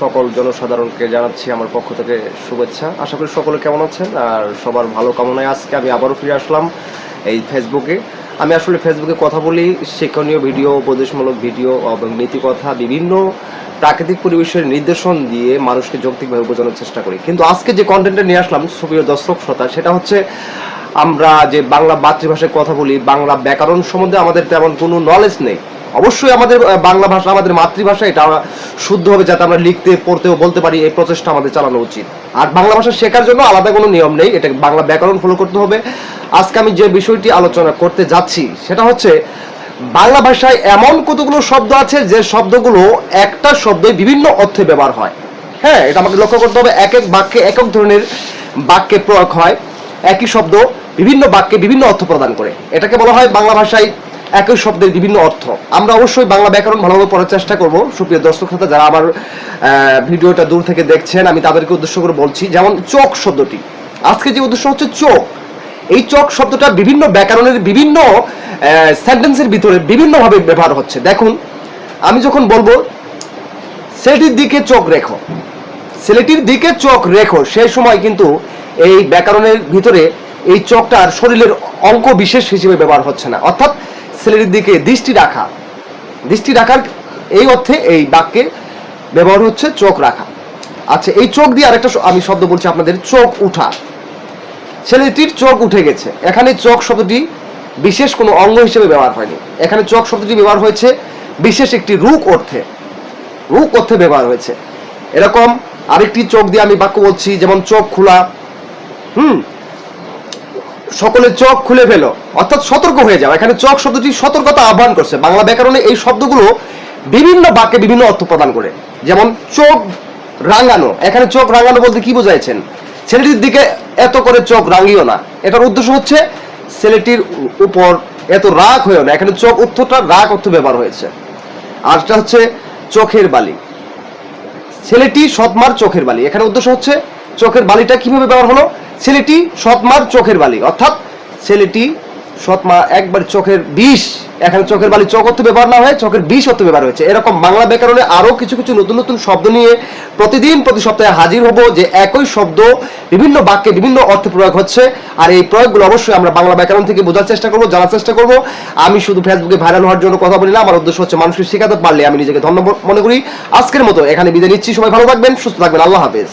সকল জনসাধারণকে জানাচ্ছি আমার পক্ষ থেকে শুভেচ্ছা। আশা করি সকলে কেমন আছেন? আর সবার ভালো কামনায় আজকে আমি আবারও ফিরে আসলাম এই ফেসবুকে। আমি আসলে ফেসবুকে কথা বলি, শিক্ষণীয় ভিডিও, উপদেশমূলক ভিডিও এবং নীতিকথা বিভিন্ন প্রাকৃতিক পরিবেশের নির্দেশন দিয়ে মানুষকে যৌক্তিকভাবে বোঝানোর চেষ্টা করি। কিন্তু আজকে যে কন্টেন্টটা নিয়ে আসলাম, সুপ্রিয় দর্শক, শ্রোতা, সেটা হচ্ছে আমরা যে বাংলা মাতৃভাষায় কথা বলি, বাংলা ব্যাকরণ সম্বন্ধে আমাদের তেমন কোনো নলেজ নেই। অবশ্যই আমাদের বাংলা ভাষা আমাদের মাতৃভাষা, এটা আমরা শুদ্ধভাবে যাতে আমরা লিখতে, পড়তেও বলতে পারি, এই প্রচেষ্টা আমাদের চালানো উচিত। আর বাংলা ভাষা শেখার জন্য আলাদা কোনো নিয়ম নেই, এটা বাংলা ব্যাকরণ ফলো করতে হবে। আজকে আমি যে বিষয়টি আলোচনা করতে যাচ্ছি, সেটা হচ্ছে, বাংলা ভাষায় এমন কতগুলো শব্দ আছে যে শব্দগুলো একটা শব্দে বিভিন্ন অর্থে ব্যবহার হয়। হ্যাঁ এটা আমাকে লক্ষ্য করতে হবে, এক এক বাক্যে এক এক ধরনের বাক্যে প্রয়োগ হয়। একই শব্দ বিভিন্ন বাক্যে বিভিন্ন অর্থ প্রদান করে। এটাকে বলা হয় বাংলা ভাষায় একই শব্দের বিভিন্ন অর্থ। আমরা অবশ্যই বাংলা ব্যাকরণ ভালোভাবে পড়ার চেষ্টা করব। সুপ্রিয় দর্শক শ্রোতা, যারা আমার ভিডিওটা দূর থেকে দেখছেন, আমি তাদেরকে উদ্দেশ্য করে বলছি, যেমন চোখ শব্দটি। আজকে যে উদ্দেশ্য হচ্ছে চোখ। এই চোখ শব্দটা বিভিন্ন ব্যাকরণের বিভিন্ন সেন্টেন্সের ভিতরে বিভিন্নভাবে ব্যবহার হচ্ছে। দেখুন, আমি যখন বলব ছেলেটির দিকে চোখ রেখো। ছেলেটির দিকে চোখ রেখো সেই সময় কিন্তু এই ব্যাকরণের ভিতরে এই চোখটার শরীরের অঙ্ক বিশেষ হিসেবে ব্যবহার হচ্ছে না। অর্থাৎ ছেলেটির দিকে দৃষ্টি রাখা। দৃষ্টি রাখার এই অর্থে এই বাক্যে ব্যবহার হচ্ছে চোখ রাখা। আচ্ছা এই চোখ দিয়ে আরেকটা আমি শব্দ বলছি আপনাদের, চোখ উঠা। ছেলেটির চোখ উঠে গেছে। এখানে চোখ শব্দটি বিশেষ কোনো অঙ্গ হিসেবে ব্যবহার হয়নি। এখানে চোখ শব্দটি ব্যবহার হয়েছে বিশেষ একটি রূপ অর্থে। রূপ অর্থে ব্যবহার হয়েছে। এরকম আরেকটি চোখ দিয়ে আমি বাক্য বলছি, যেমন চোখ খোলা। হুম সকলের চোখ খুলে ফেলো। অর্থাৎ সতর্ক হয়ে যাও। এখানে চোখ শব্দটি সতর্কতা আহ্বান করছে। বাংলা ব্যাকরণে এই শব্দগুলো বিভিন্ন বাক্যে বিভিন্ন অর্থ প্রদান করে। যেমন চোখ রাঙানো। এখানে চোখ রাঙানো বলতে কি বোঝাইছেন? ছেলেটির দিকে এত করে চোখ রাঙিও না। এটার উদ্দেশ্য হচ্ছে ছেলেটির উপর এত রাগ হয়েও না। এখানে চোখ উত্তরটা রাগ অর্থ ব্যবহার হয়েছে। আরটা হচ্ছে চোখের বালি। ছেলেটি সৎমার চোখের বালি। এখানে উদ্দেশ্য হচ্ছে চোখের বালিটা কীভাবে ব্যবহার হলো? ছেলেটি সৎমার চোখের বালি। অর্থাৎ ছেলেটি সৎমা একবার চোখের বিষ, এখানে চোখের বালি চোখ অর্থ ব্যবহার না হয়ে চোখের বিষ অর্থে ব্যবহার হয়েছে। এরকম বাংলা ব্যাকরণে আরও কিছু কিছু নতুন নতুন শব্দ নিয়ে প্রতিদিন, প্রতি সপ্তাহে হাজির হব যে একই শব্দ বিভিন্ন বাক্যে বিভিন্ন অর্থে প্রয়োগ হচ্ছে। আর এই প্রয়োগগুলো অবশ্যই আমরা বাংলা ব্যাকরণ থেকে বোঝার চেষ্টা করব, জানার চেষ্টা করব। আমি শুধু ফেসবুকে ভাইরাল হওয়ার জন্য কথা বলি না, আমার উদ্দেশ্য হচ্ছে মানুষকে শেখাতে পারলে আমি নিজেকে ধন্য মনে করি। আজকের মতো এখানে বিদায় নিচ্ছি, সবাই ভালো থাকবেন, সুস্থ থাকবেন, আল্লাহ হাফেজ।